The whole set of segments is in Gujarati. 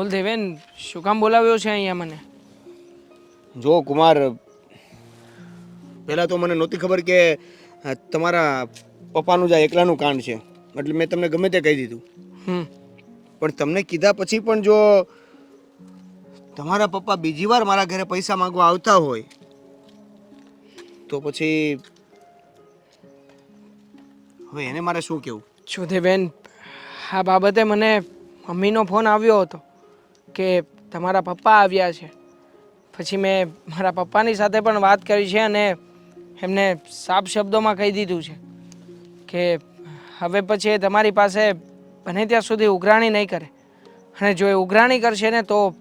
બોલ દેવેન શું કામ બોલાવ્યો છે અહીંયા મને? જો કુમાર પહેલાં તો મને નહોતી ખબર કે તમારા પપ્પાનું જ આ એકલાનું કાંડ છે. એટલે મેં તમને ગમે તે કહી દીધું. હમ. પણ તમને કીધા પછી પણ જો તમારા પપ્પા બીજી વાર મારા ઘરે પૈસા માંગવા આવતા હોય તો પછી હવે એને મારે શું કહેવું? જો દેવેન આ બાબતે મને મમ્મીનો ફોન આવ્યો હતો. કે તમારા પપ્પા આવ્યા છે. પછી મેં મારા પપ્પાની સાથે પણ વાત કરી છે અને એમને સાફ શબ્દોમાં કહી દીધું છે કે હવે પછી એ તમારી પાસે બને ત્યાં સુધી ઉઘરાણી નહીં કરે. અને જો એ ઉઘરાણી કરશે ને તો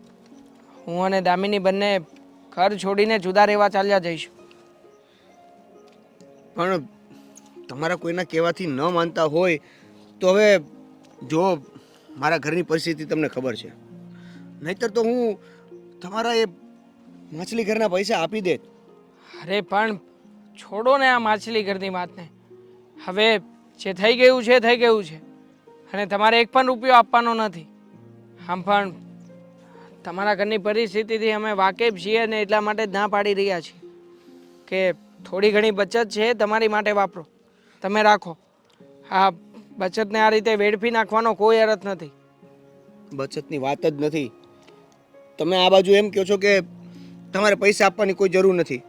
હું અને દામિની બંને ઘર છોડીને જુદા રહેવા ચાલ્યા જઈશું. પણ તમારા કોઈના કહેવાથી ન માનતા હોય તો હવે જો મારા ઘરની પરિસ્થિતિ તમને ખબર છે. નહીતર તો હું તમારા એ માછલી ઘરના પૈસા આપી દેત. અરે પણ છોડો ને આ માછલી ઘરની વાતને. હવે જે થઈ ગયું છે થઈ ગયું છે. અને તમારે એક પણ રૂપિયો આપવાનો નથી. આમ પણ તમારા ઘરની પરિસ્થિતિથી અમે વાકેફ છીએ ને એટલા માટે જ ના પાડી રહ્યા છીએ. કે થોડી ઘણી બચત છે તમારી માટે વાપરો. તમે રાખો. આ બચતને આ રીતે વેડફી નાખવાનો કોઈ અર્થ નથી. બચતની વાત જ નથી. તમે આ બાજુ એમ કહો છો કે તમારે પૈસા આપવાની કોઈ જરૂર નથી.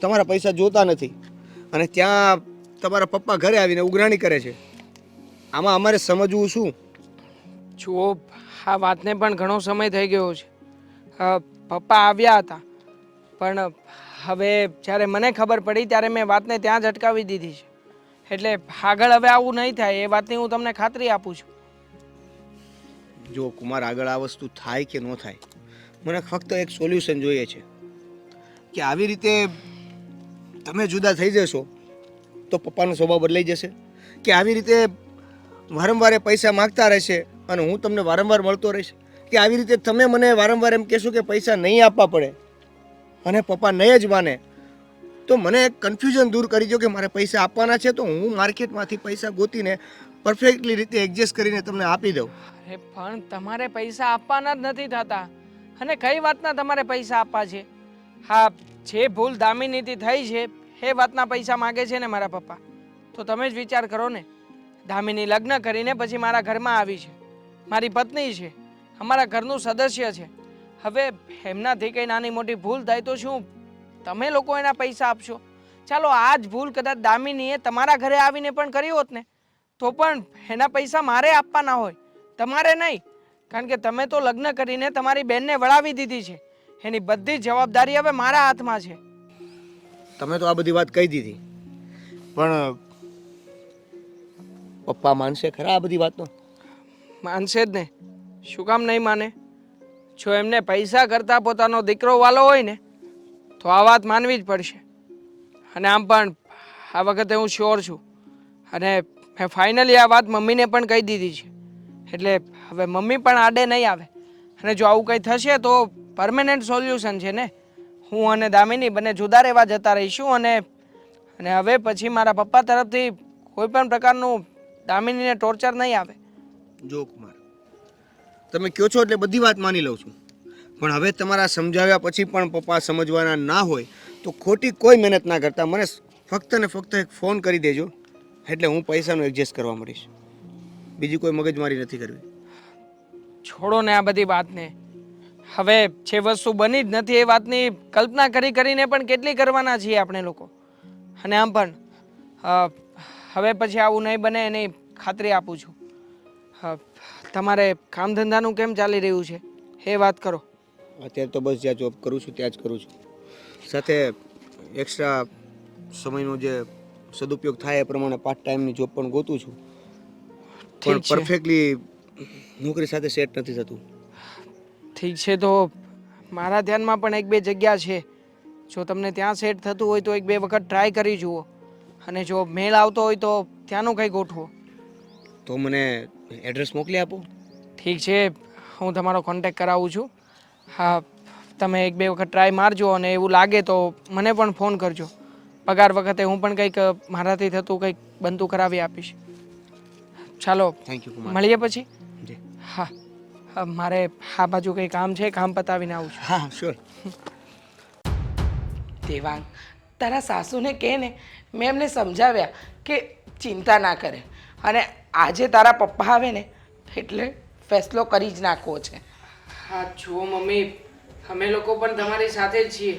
તમારા પૈસા જોતા નથી. અને ત્યાં તમારા પપ્પા ઘરે આવીને ઉઘરાણી કરે છે. આમાં અમારે સમજવું શું? જુઓ આ વાતને પણ ઘણો સમય થઈ ગયો છે. પપ્પા આવ્યા હતા. પણ હવે જ્યારે મને ખબર પડી ત્યારે મેં વાતને ત્યાં જ અટકાવી દીધી છે. એટલે આગળ હવે આવું નહીં થાય. એ વાતની હું તમને ખાતરી આપું છું. જો કુમાર આગળ આ વસ્તુ થાય કે ન થાય મને ફક્ત એક સોલ્યુશન જોઈએ છે. કે આવી રીતે તમે જુદા થઈ જશો, તો પપ્પાનો સ્વભાવ બદલાઈ જશે. કે આવી રીતે વારંવાર પૈસા માગતા રહેશે અને હું તમને વારંવાર મળતો રહીશ. કે આવી રીતે તમે મને વારંવાર એમ કહેશો કે પૈસા નહીં આપવા પડે અને પપ્પા નહીં જ માને, તો મને એક કન્ફ્યુઝન દૂર કરી દો કે મારે પૈસા આપવાના છે તો હું માર્કેટમાંથી પૈસા ગોતીને પરફેક્ટલી રીતે એડજસ્ટ કરીને તમને આપી દઉં. અરે પણ તમારે પૈસા આપવાના જ નથી થતા. અને કઈ વાતના તમારે પૈસા આપવા છે? હા, જે ભૂલ દામિનીથી થઈ છે, એ વાતના પૈસા માગે છે ને મારા પપ્પા. તો તમે જ વિચાર કરો ને. દામિની લગ્ન કરીને પછી મારા ઘરમાં આવી છે. મારી પત્ની છે. અમારા ઘરનું સદસ્ય છે. હવે એમનાથી કંઈ નાની મોટી ભૂલ થાય તો શું? તમે લોકો એના પૈસા આપશો. ચાલો, આ જ ભૂલ કદાચ દામિનીએ તમારા ઘરે આવીને પણ કરી હોત ને, તો પણ એના પૈસા મારે આપવાના હોય. તમારે નહીં. કારણ કે તમે તો લગ્ન કરીને તમારી બેનને વળાવી દીધી છે. એની બધી જવાબદારી હવે મારા હાથમાં છે. તમે તો આ બધી વાત કહી દીધી. પણ પપ્પા માનશે ખરા આ બધી વાતનો? માનશે જ ને. શું કામ નહીં માને? જો એમને પૈસા કરતાં પોતાનો દીકરો વાલો હોય ને તો આ વાત માનવી જ પડશે. અને આમ પણ આ વખતે હું શ્યોર છું. અને મેં ફાઇનલી આ વાત મમ્મીને પણ કહી દીધી છે. એટલે હવે મમ્મી પણ આડે નહીં આવે. અને જો આવું કંઈ થશે તો પરમેનન્ટ સોલ્યુશન છે ને. હું અને દામિની બંને જુદા રહેવા જતા રહીશું અને અને હવે પછી મારા પપ્પા તરફથી કોઈ પણ પ્રકારનું દામિનીને ટોર્ચર નહીં આવે. જો કુમાર, તમે કહો છો એટલે બધી વાત માની લઉં છું. પણ હવે તમારા સમજાવ્યા પછી પણ પપ્પા સમજવાના ના હોય તો ખોટી કોઈ મહેનત ના કરતા મને ફક્ત ને ફક્ત એક ફોન કરી દેજો. એટલે હું પૈસાનું એડજસ્ટ કરવા મળીશ બીજી કોઈ મગજમારી નથી કરવી. છોડો ને આ બધી વાતને. હવે જે વસ્તુ બની જ નથી એ વાતની કલ્પના કરી કરીને પણ કેટલી કરવાના છીએ આપણે લોકો. અને આમ પણ હવે પછી આવું નહીં બને એની ખાતરી આપું છું. તમારે કામ ધંધાનું કેમ ચાલી રહ્યું છે? એ વાત કરો. અત્યારે તો બસ જ્યાં જોબ કરું છું ત્યાં જ કરું છું. સાથે એક્સ્ટ્રા સમયનો જે સદુપયોગ થાય એ પ્રમાણે પાર્ટ ટાઈમની જોબ પણ ગોતું છું. પણ પરફેક્ટલી નોકરી સાથે સેટ નથી થતું. ઠીક છે તો મારા ધ્યાનમાં પણ એક બે જગ્યા છે. જો તમને ત્યાં સેટ થતું હોય તો એક બે વખત ટ્રાય કરી જુઓ. અને જો મેળ આવતો હોય તો ત્યાંનું કંઈ ગોઠવો. તો મને એડ્રેસ મોકલી આપો. ઠીક છે હું તમારો કોન્ટેક કરાવું છું. હા તમે એક બે વખત ટ્રાય મારજો અને એવું લાગે તો મને પણ ફોન કરજો. પગાર વખતે હું પણ કંઈક મારાથી થતું કંઈક બનતું કરાવી આપીશ. ચાલો થેન્ક યુ કુમાર મળીએ પછી? હા હા, મારે આ બાજુ કંઈ કામ છે કામ પતાવીને આવું છું. હા શ્યોર દેવાંગ તારા સાસુને કહે ને મેં એમને સમજાવ્યા કે ચિંતા ના કરે. અને આજે તારા પપ્પા આવે ને એટલે ફેસલો કરી જ નાખવો છે. હા જુઓ મમ્મી અમે લોકો પણ તમારી સાથે જ છીએ.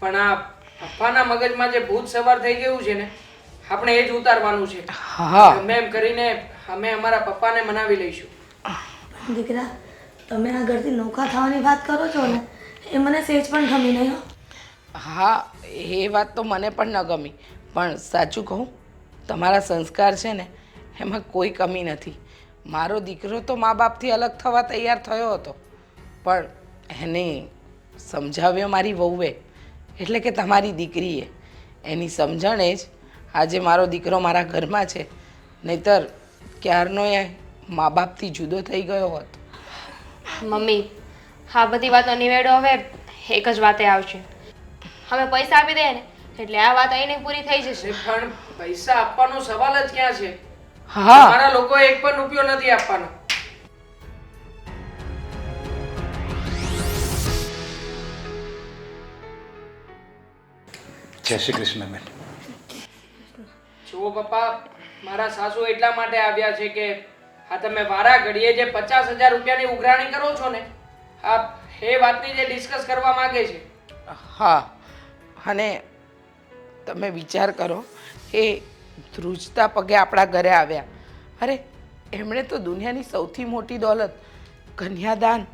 પણ આ પપ્પાના મગજમાં જે ભૂત સવાર થઈ ગયું છે ને આપણે એ જ ઉતારવાનું છે. હા. ગમે એમ કરીને અમે અમારા પપ્પાને મનાવી લઈશું. દીકરા તમે આ ઘરથી નોખા થવાની વાત કરો છો ને? એ મને સેજ પણ ગમી નહીં હા એ વાત તો મને પણ ન ગમી. પણ સાચું કહું તમારા સંસ્કાર છે ને એમાં કોઈ કમી નથી. મારો દીકરો તો મા બાપથી અલગ થવા તૈયાર થયો હતો. પણ એને સમજાવ્યો મારી વહુએ. એટલે કે તમારી દીકરીએ. એની સમજણ એ જ આજે મારો દીકરો મારા ઘરમાં છે. નહીતર ક્યારનો એ મા બાપથી જુદો થઈ ગયો હોત. મમ્મી હા બધી વાતો નિવેડો હવે. એક જ વાતે આવશે. હવે પૈસા આપી દે ને એટલે આ વાત અહીંને પૂરી થઈ જશે. પણ પૈસા આપવાનો સવાલ જ ક્યાં છે? હા. મારા લોકો એક પણ રૂપિયો નથી આપવાનો. જય શ્રી કૃષ્ણ બેન. જુઓ પપ્પા, મારા સાસુ એટલા માટે આવ્યા છે કે આ તમે વારા ઘડીએ જે પચાસ હજાર રૂપિયાની ઉઘરાણી કરો છો ને આ એ વાતની જે ડિસ્કસ કરવા માગે છે. હા, અને તમે વિચાર કરો, એ ધ્રુજતા પગે આપણા ઘરે આવ્યા. અરે, એમણે તો દુનિયાની સૌથી મોટી દોલત કન્યાદાન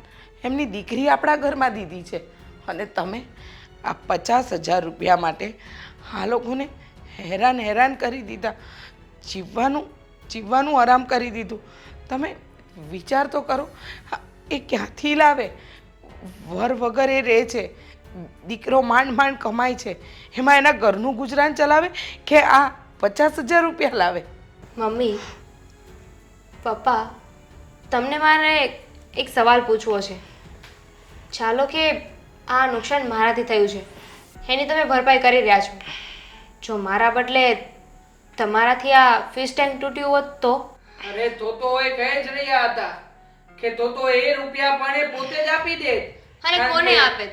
એમની દીકરી આપણા ઘરમાં દીધી છે. અને તમે આ પચાસ હજાર રૂપિયા માટે આ લોકોને હેરાન હેરાન કરી દીધા. જીવવાનું જીવવાનું આરામ કરી દીધું. તમે વિચાર તો કરો એ ક્યાંથી લાવે? વર વગર એ રહે છે. દીકરો માંડ માંડ કમાય છે. એમાં એના ઘરનું ગુજરાન ચલાવે કે આ પચાસ હજાર રૂપિયા લાવે? મમ્મી, પપ્પા, તમને મારે એક સવાલ પૂછવો છે. ચાલો કે આ નુકસાન મારાથી થયું છે. એની તમે ભરપાઈ કરી રહ્યા છો. જો મારા બદલે તમારાથી આ ફિશ ટેન્ક તૂટ્યું હોત તો? અરે તો તો એ કહે જ રહ્યા હતા કે તો તો એ રૂપિયા પણ એ પોતે જ આપી દે. અને કોને આપે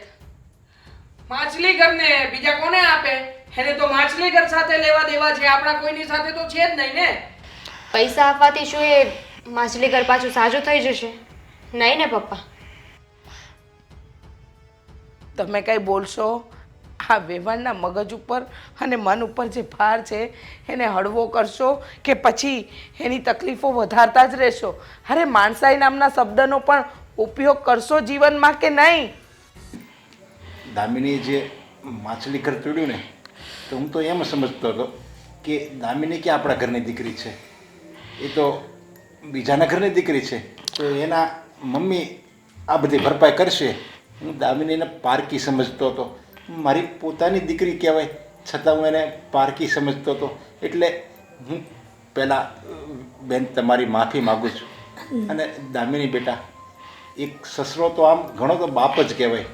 માછલી ઘરને બીજા કોને આપે? એને તો માછલી ઘર સાથે લેવા દેવા છે આપણા કોઈની સાથે તો છે જ નહીં ને. પૈસા આપવાથી શું એ માછલી ઘર પાછું સાજું થઈ જશે? નહીં ને પપ્પા? તમે કંઈ બોલશો? આ વ્યવહારના મગજ ઉપર અને મન ઉપર જે ભાર છે, એને હળવો કરશો કે પછી એની તકલીફો વધારતા જ રહેશો. અરે માણસાઈ નામના શબ્દનો પણ ઉપયોગ કરશો જીવનમાં કે નહીં? દામિની જે માછલી ઘર તોડ્યું ને, તો હું તો એમ સમજતો હતો કે દામિની કે આપણા ઘરની દીકરી છે? એ તો બીજાના ઘરની દીકરી છે. તો એના મમ્મી આ બધી ભરપાઈ કરશે? હું દામિનીને પારકી સમજતો હતો. મારી પોતાની દીકરી કહેવાય, છતાં હું એને પારકી સમજતો હતો. એટલે હું પહેલાં બેન, તમારી માફી માગું છું. અને દામિની બેટા, એક સસરો તો આમ ઘણો તો બાપ જ કહેવાય,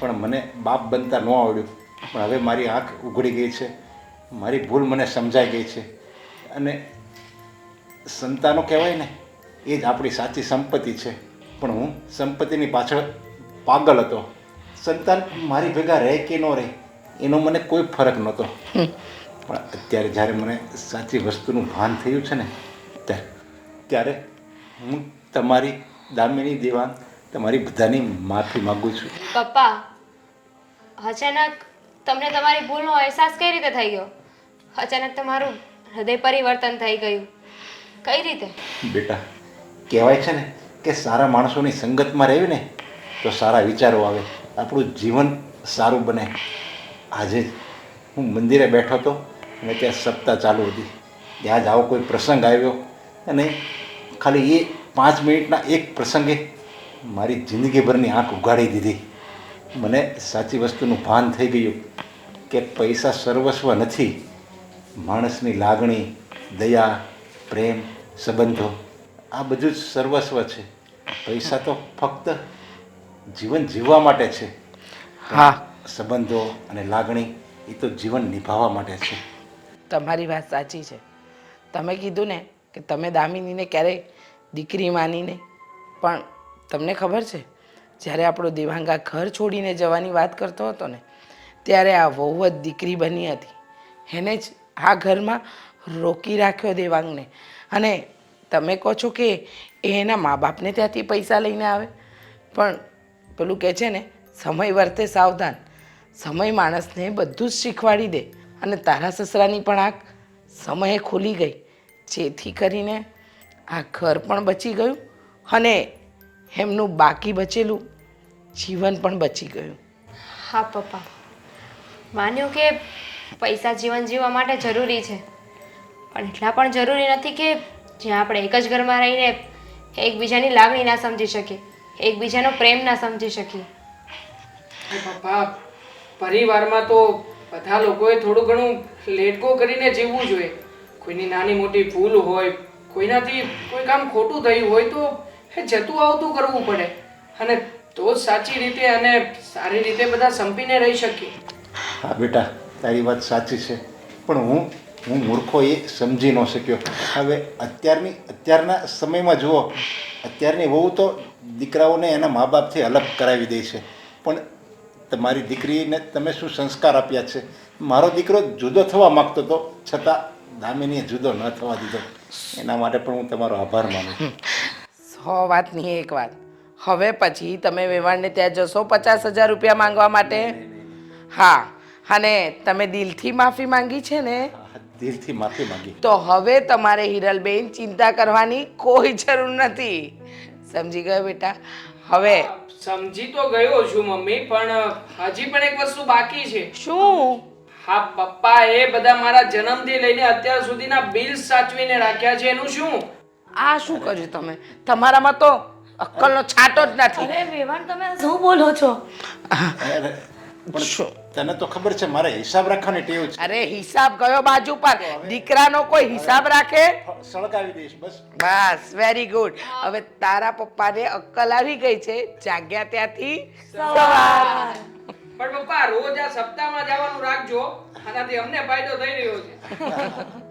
પણ મને બાપ બનતા ન આવડ્યું. પણ હવે મારી આંખ ઉઘડી ગઈ છે, મારી ભૂલ મને સમજાઈ ગઈ છે. અને સંતાનો કહેવાય ને, એ જ આપણી સાચી સંપત્તિ છે. પણ હું સંપત્તિની પાછળ પાગલ હતો. સંતાન મારી ભેગા રહે કે ન રહે એનો મને કોઈ ફરક નહોતો. પણ અત્યારે જ્યારે મને સાચી વસ્તુનું ભાન થયું છે ને ત્યારે ત્યારે હું તમારી દામિની દેવાન તમારી બધાની માફી માગું છું. પપ્પા અચાનક તમને તમારી ભૂલનો અહેસાસ કઈ રીતે થઈ ગયો? અચાનક તમારું હૃદય પરિવર્તન થઈ ગયું. કઈ રીતે? બેટા કહેવાય છે ને કે સારા માણસોની સંગતમાં રહેવી ને તો સારા વિચારો આવે. આપણું જીવન સારું બને. આજે હું મંદિરે બેઠો હતો અને ત્યાં સપ્તાહ ચાલુ હતી. ત્યાં જ આવો કોઈ પ્રસંગ આવ્યો અને ખાલી એ પાંચ મિનિટના એક પ્રસંગે મારી જિંદગીભરની આંખ ઉગાડી દીધી. મને સાચી વસ્તુનું ભાન થઈ ગયું કે પૈસા સર્વસ્વ નથી. માણસની લાગણી, દયા, પ્રેમ, સંબંધો, આ બધું જ સર્વસ્વ છે. પૈસા તો ફક્ત જીવન જીવવા માટે છે. હા. સંબંધો અને લાગણી એ તો જીવન નિભાવવા માટે છે. તમારી વાત સાચી છે. તમે કીધું ને કે તમે દામિનીને ક્યારેય દીકરી માનીને પણ તમને ખબર છે જ્યારે આપણો દેવાંગા ઘર છોડીને જવાની વાત કરતો હતો ને ત્યારે આ વહુ જ દીકરી બની હતી. એને જ આ ઘરમાં રોકી રાખ્યો દેવાંગને. અને તમે કહો છો કે એ એના મા બાપને ત્યાંથી પૈસા લઈને આવે. પણ પેલું કહે છે ને, સમય વર્તે સાવધાન. સમય માણસને બધું જ શીખવાડી દે અને તારા સસરાની પણ આંખ સમયે ખુલી ગઈ. જેથી કરીને આ ઘર પણ બચી ગયું અને એમનું બાકી બચેલું જીવન પણ બચી ગયું. હા, પપ્પા. માન્યું કે પૈસા જીવન જીવવા માટે જરૂરી છે. પણ એટલા પણ જરૂરી નથી કે જ્યાં આપણે એક જ ઘરમાં રહીને એકબીજાની લાગણી ના સમજી શકીએ. એકબીજાનો પ્રેમ ના સમજી શકી પપ્પા પરિવારમાં તો બધા લોકોએ થોડું ઘણું લેટકો કરીને જીવવું જોઈએ. કોઈની નાની મોટી ભૂલ હોય કોઈનાથી કોઈ કામ ખોટું થયું હોય તો એ જતું આવતું કરવું પડે. અને તો જ સાચી રીતે અને સારી રીતે બધા સંપીને રહી શકીએ. હા બેટા તારી વાત સાચી છે. પણ હું હું મૂર્ખો એ સમજી ન શક્યો. હવે અત્યારની અત્યારના સમયમાં જુઓ. અત્યારની વહુ તો દીકરાઓને એના મા બાપથી અલગ કરાવી દે છે. પણ તમારી દીકરીને તમે શું સંસ્કાર આપ્યા છે? મારો દીકરો જુદો થવા માગતો હતો છતાં દામિનીએ જુદો ન થવા દીધો. એના માટે પણ હું તમારો આભાર માનું છું. સો વાતની એક વાત. હવે પછી તમે વેવાણને ત્યાં જશો પચાસ હજાર રૂપિયા માંગવા માટે? હા. અને તમે દિલથી માફી માંગી છે ને? દિલથી માફી માંગી. તો હવે તમારે હિરલબેન ચિંતા કરવાની કોઈ જરૂર નથી. સમજી ગયો બેટા. હવે સમજી તો ગયો છું મમ્મી પણ હજી પણ એક વસ્તુ બાકી છે. શું? હા પપ્પા એ બધા મારા જન્મથી લઈને અત્યાર સુધીના બિલ સાચવીને રાખ્યા છે એનું શું? આ શું કર્યું તમે? તમારામાં તો અક્કલનો છાંટો જ નથી. અરે વેવાણ તમે શું બોલો છો? પણ તને તો ખબર છે મારે હિસાબ રાખવાની ટેવ છે. અરે હિસાબ ગયો બાજુ પર? દીકરાનો કોઈ હિસાબ રાખે? સળગાવી દઈશ બસ. બસ વેરી ગુડ હવે તારા પપ્પાને અક્કલ આવી ગઈ છે. જાગ્યા ત્યાંથી સવાર. પણ પપ્પા રોજ આ સપ્તાહમાં જવાનું રાખજો. આનાથી અમને ફાયદો થઈ રહ્યો છે.